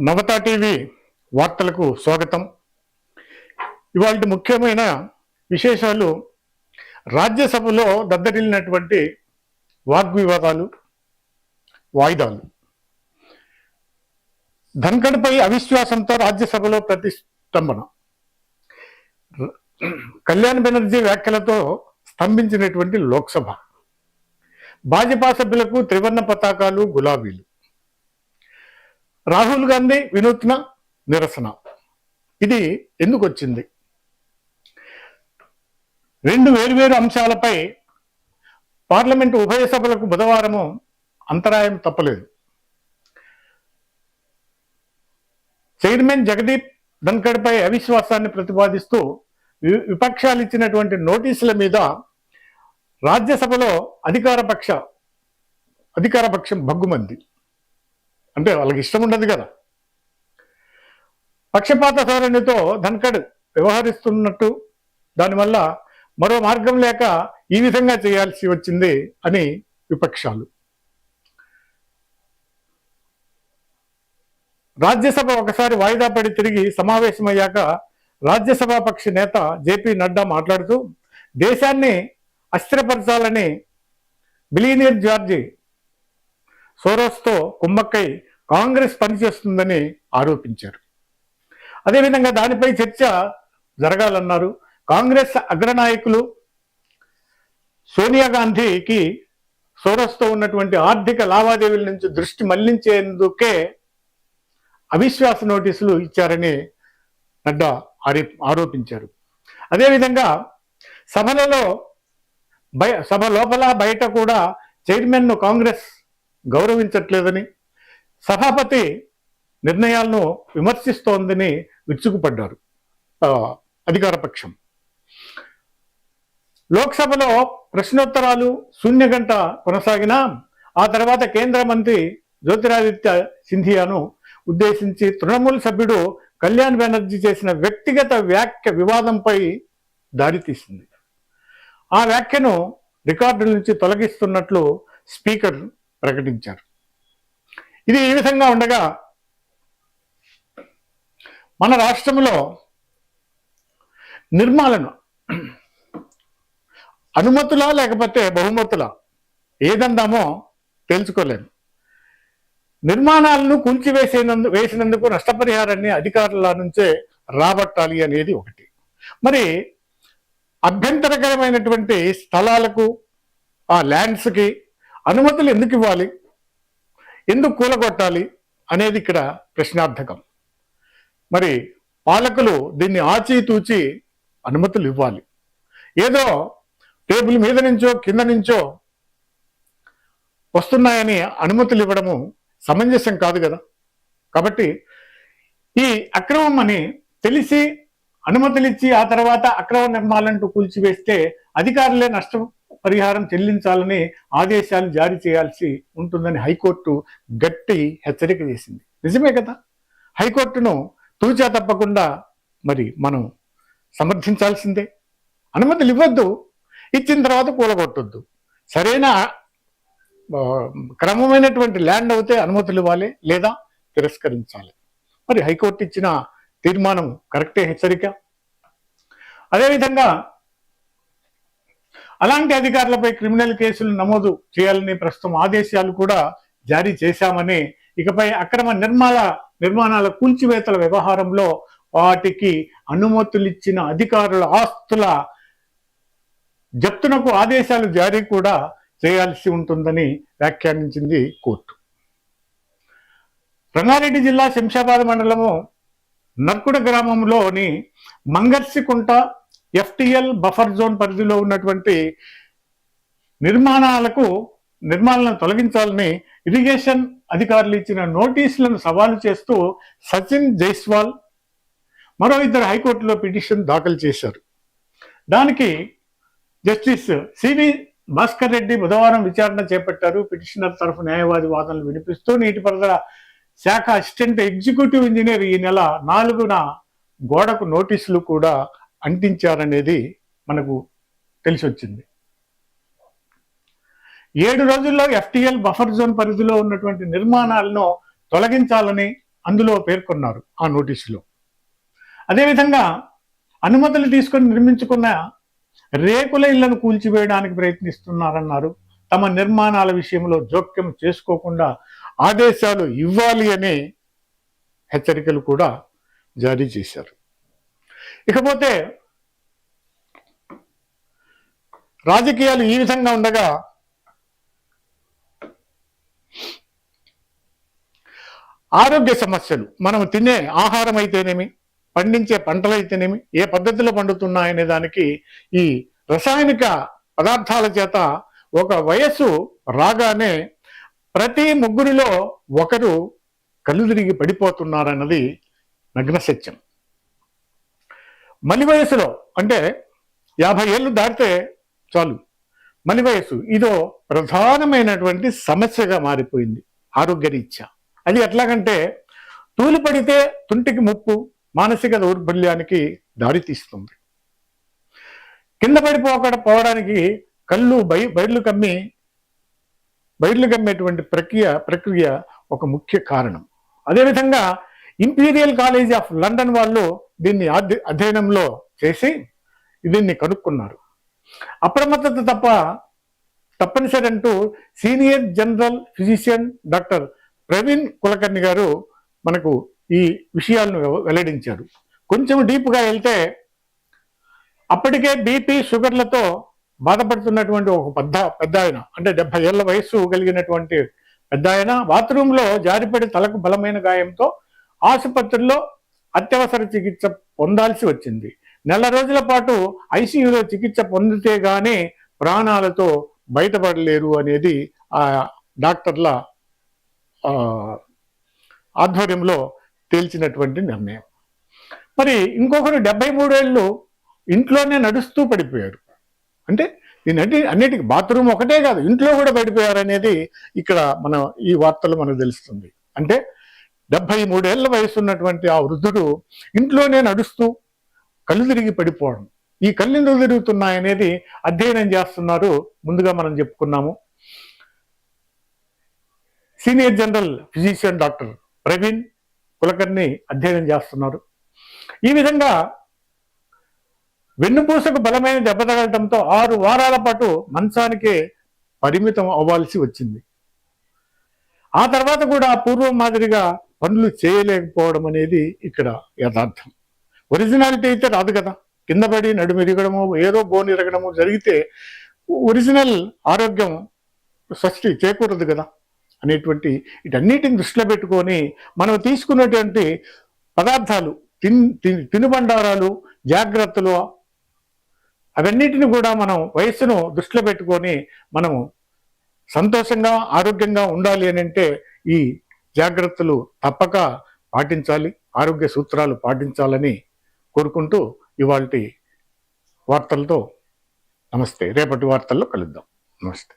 Navata TV వార్తలకు స్వాగతం. ఇవాళ ముఖ్యమైన విశేషాలు రాజ్యసభలో దద్దరిల్లినటువంటి వాగ్వివాదాలు వాయిదాలు. ధన్కడ్పై అవిశ్వాసంతో రాజ్యసభలో ప్రతిష్టంభన. కళ్యాణ్ బెనర్జీ వ్యాఖ్యలతో స్తంభించినటువంటి లోక్సభ. భాజపా సభ్యులకు త్రివర్ణ పతాకాలు గులాబీలు. రాహుల్ గాంధీ వినూత్న నిరసన. ఇది ఎందుకు వచ్చింది రెండు వేరువేరు అంశాలపై పార్లమెంటు ఉభయ సభలకు బుధవారము అంతరాయం తప్పలేదు. చైర్మన్ జగదీప్ ధన్కడ్పై అవిశ్వాసాన్ని ప్రతిపాదిస్తూ వి- విపక్షాలు ఇచ్చినటువంటి నోటీసుల మీద రాజ్యసభలో అధికార పక్ష అధికార పక్షం భగ్గుమంది. అంటే వాళ్ళకి ఇష్టం ఉండదు కదా. పక్షపాత ధోరణితో ధన్కడ్ వ్యవహరిస్తున్నట్టు దానివల్ల మరో మార్గం లేక ఈ విధంగా చేయాల్సి వచ్చింది అని విపక్షాలు. రాజ్యసభ ఒకసారి వాయిదా పడి తిరిగి సమావేశమయ్యాక రాజ్యసభ పక్ష నేత జేపీ నడ్డా మాట్లాడుతూ దేశాన్ని అస్థిరపరచాలని బిలీనియర్ జార్జి సోరోస్తో కుమ్మక్కై కాంగ్రెస్ పనిచేస్తుందని ఆరోపించారు. అదేవిధంగా దానిపై చర్చ జరగాలన్నారు. కాంగ్రెస్ అగ్రనాయకులు సోనియా గాంధీకి సోరస్తో ఉన్నటువంటి ఆర్థిక లావాదేవీల నుంచి దృష్టి మళ్ళించేందుకే అవిశ్వాస నోటీసులు ఇచ్చారని నడ్డా ఆరో ఆరోపించారు. అదేవిధంగా సభలలో బయ సభ లోపల బయట కూడా చైర్మన్ను కాంగ్రెస్ గౌరవించట్లేదని సభాపతి నిర్ణయాలను విమర్శిస్తోందని విరుచుకుపడ్డారు అధికారపక్షం. అధికార పక్షం లోక్సభలో ప్రశ్నోత్తరాలు శూన్యగంట కొనసాగినా ఆ తర్వాత కేంద్ర మంత్రి జ్యోతిరాదిత్య సింధియాను ఉద్దేశించి తృణమూల్ సభ్యుడు కళ్యాణ్ బెనర్జీ చేసిన వ్యక్తిగత వ్యాఖ్య వివాదంపై దారితీసింది ఆ వ్యాఖ్యను రికార్డుల నుంచి తొలగిస్తున్నట్లు స్పీకర్ ప్రకటించారు. ఇది ఈ విధంగా ఉండగా మన రాష్ట్రంలో నిర్మాలను అనుమతులా లేకపోతే బహుమతులా ఏదందామో తెలుసుకోలేము. నిర్మాణాలను కూల్చివేసేందు వేసినందుకు నష్టపరిహారాన్ని అధికారుల నుంచే రాబట్టాలి అనేది ఒకటి. మరి అభ్యంతరకరమైనటువంటి స్థలాలకు ఆ ల్యాండ్స్కి అనుమతులు ఎందుకు ఇవ్వాలి? ఎందుకు కూలగొట్టాలి? అనేది ఇక్కడ ప్రశ్నార్థకం. మరి పాలకులు దీన్ని ఆచితూచి అనుమతులు ఇవ్వాలి. ఏదో టేబుల్ మీద నుంచో కింద నుంచో వస్తున్నాయని అనుమతులు ఇవ్వడము సమంజసం కాదు కదా. కాబట్టి ఈ అక్రమం అని తెలిసి అనుమతులు ఇచ్చి ఆ తర్వాత అక్రమ నిర్మాణాలంటూ కూల్చివేస్తే అధికారులే నష్టం. పరిహారం చెల్లించాలని ఆదేశాలు జారీ చేయాల్సి ఉంటుందని హైకోర్టు గట్టి హెచ్చరిక చేసింది. నిజమే కదా? హైకోర్టును తూచా తప్పకుండా మరి మనం సమర్థించాల్సిందే. అనుమతులు ఇవ్వద్దు ఇచ్చిన తర్వాత కూలగొట్టొద్దు. సరైన క్రమమైనటువంటి ల్యాండ్ అయితే అనుమతులు ఇవ్వాలి లేదా తిరస్కరించాలి. మరి హైకోర్టు ఇచ్చిన తీర్మానం కరెక్టే హెచ్చరిక. అదేవిధంగా అలాంటి అధికారులపై క్రిమినల్ కేసులు నమోదు చేయాలని ప్రస్తుతం ఆదేశాలు కూడా జారీ చేశామని ఇకపై అక్రమ నిర్మాణ నిర్మాణాల కూల్చివేతల వ్యవహారంలో వాటికి అనుమతులు ఇచ్చిన అధికారుల ఆస్తుల జప్తునకు ఆదేశాలు జారీ కూడా చేయాల్సి ఉంటుందని వ్యాఖ్యానించింది కోర్టు. రంగారెడ్డి జిల్లా శంషాబాద్ మండలము నర్కుడ గ్రామంలోని మంగర్సికుంట ఎఫ్టిఎల్ బఫర్ జోన్ పరిధిలో ఉన్నటువంటి నిర్మాణాలకు నిర్మాణాలను తొలగించాలని ఇరిగేషన్ అధికారులు ఇచ్చిన నోటీసులను సవాలు చేస్తూ సచిన్ జైస్వాల్ మరో ఇద్దరు హైకోర్టులో పిటిషన్ దాఖలు చేశారు. దానికి జస్టిస్ సివి భాస్కర్ రెడ్డి బుధవారం విచారణ చేపట్టారు. పిటిషనర్ తరఫు న్యాయవాది వాదనలు వినిపిస్తూ నీటిపారుదల శాఖ అసిస్టెంట్ ఎగ్జిక్యూటివ్ ఇంజనీర్ ఈ నెల నాలుగున గోడకు నోటీసులు కూడా అంటించారనేది మనకు తెలిసి వచ్చింది ఏడు రోజుల్లో ఎఫ్టిఎల్ బఫర్ జోన్ పరిధిలో ఉన్నటువంటి నిర్మాణాలను తొలగించాలని అందులో పేర్కొన్నారు ఆ నోటీసులో. అదేవిధంగా అనుమతులు తీసుకొని నిర్మించుకున్న రేకుల ఇళ్ళను కూల్చివేయడానికి ప్రయత్నిస్తున్నారన్నారు. తమ నిర్మాణాల విషయంలో జోక్యం చేసుకోకుండా ఆదేశాలు ఇవ్వాలి అనే హెచ్చరికలు కూడా జారీ చేశారు. ఇకపోతే రాజకీయాలు ఈ విధంగా ఉండగా ఆరోగ్య సమస్యలు మనం తినే ఆహారం అయితేనేమి పండించే పంటలు అయితేనేమి ఏ పద్ధతిలో పండుతున్నాయనే దానికి ఈ రసాయనిక పదార్థాల చేత ఒక వయస్సు రాగానే ప్రతి ముగ్గురిలో ఒకరు కళ్ళు తిరిగి పడిపోతున్నారన్నది నగ్న సత్యం మలి వయసులో అంటే యాభై ఏళ్ళు దాటితే చాలు. మలి వయసు ఇదో ప్రధానమైనటువంటి సమస్యగా మారిపోయింది ఆరోగ్యరీత్యా. అది ఎట్లాగంటే తూలి పడితే తుంటికి ముప్పు మానసిక దౌర్బల్యానికి దారితీస్తుంది కింద పడిపోకుండా పోవడానికి కళ్ళు బై బయర్లు కమ్మి బయర్లు కమ్మేటువంటి ప్రక్రియ ప్రక్రియ ఒక ముఖ్య కారణం. అదేవిధంగా ఇంపీరియల్ కాలేజ్ ఆఫ్ లండన్ వాళ్ళు దీన్ని అధ్య- అధ్యయనంలో చేసి దీన్ని కనుక్కున్నారు. అప్రమత్తత తప్ప తప్పనిసరి అంటూ senior general physician doctor Praveen Kulkarni garu మనకు ఈ విషయాలను వె- వెల్లడించారు. కొంచెం డీప్గా వెళ్తే అప్పటికే బీపీ షుగర్లతో బాధపడుతున్నటువంటి ఒక పెద్ద పెద్ద ఆయన అంటే డెబ్బై ఏళ్ళ వయస్సు కలిగినటువంటి పెద్ద ఆయన బాత్రూంలో జారిపడి తలకు బలమైన గాయంతో ఆసుపత్రిలో అత్యవసర చికిత్స పొందాల్సి వచ్చింది. నెల రోజుల పాటు ఐసీయూలో చికిత్స పొందితే గానే ప్రాణాలతో బయటపడలేరు అనేది ఆ డాక్టర్ల ఆధ్వర్యంలో తేల్చినటువంటి నిర్ణయం. మరి ఇంకొకరు డెబ్బై మూడేళ్ళు ఇంట్లోనే నడుస్తూ పడిపోయారు. అంటే దీని అన్ని అన్నిటికీ బాత్రూమ్ ఒకటే కాదు ఇంట్లో కూడా పడిపోయారు అనేది ఇక్కడ మన ఈ వార్తలు మనకు తెలుస్తుంది. అంటే డెబ్బై మూడేళ్ళ వయసు ఉన్నటువంటి ఆ వృద్ధుడు ఇంట్లోనే నడుస్తూ కళ్ళు తిరిగి పడిపోవడం. ఈ కళ్ళెందుకు తిరుగుతున్నాయనేది అధ్యయనం చేస్తున్నారు. ముందుగా మనం చెప్పుకున్నాము. Senior general physician doctor Praveen Kulkarni అధ్యయనం చేస్తున్నారు. ఈ విధంగా వెన్నుపూసకు బలమైన దెబ్బ తగలటంతో ఆరు వారాల పాటు మంచానికే పరిమితం అవ్వాల్సి వచ్చింది. ఆ తర్వాత కూడా పూర్వం మాదిరిగా పనులు చేయలేకపోవడం అనేది ఇక్కడ యథార్థం. ఒరిజినాలిటీ అయితే రాదు కదా. కింద పడి నడుమిరగడము ఏదో బోన్ ఇరగడము జరిగితే ఒరిజినల్ ఆరోగ్యం సృష్టి చేయకూడదు కదా. అనేటువంటి ఇటన్నిటిని దృష్టిలో పెట్టుకొని మనం తీసుకున్నటువంటి పదార్థాలు తిన్ తిన్- తినుబండారాలు జాగ్రత్తలు అవన్నిటిని కూడా మనం వయస్సును దృష్టిలో పెట్టుకొని మనము సంతోషంగా ఆరోగ్యంగా ఉండాలి అని అంటే ఈ జాగ్రత్తలు తప్పక పాటించాలి ఆరోగ్య సూత్రాలు పాటించాలని కోరుకుంటూ ఇవాళ వార్తలతో నమస్తే. రేపటి వార్తల్లో కలుద్దాం. నమస్తే.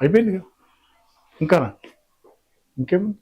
అయిపోయింది కదా ఇంకా ఇంకేముంది?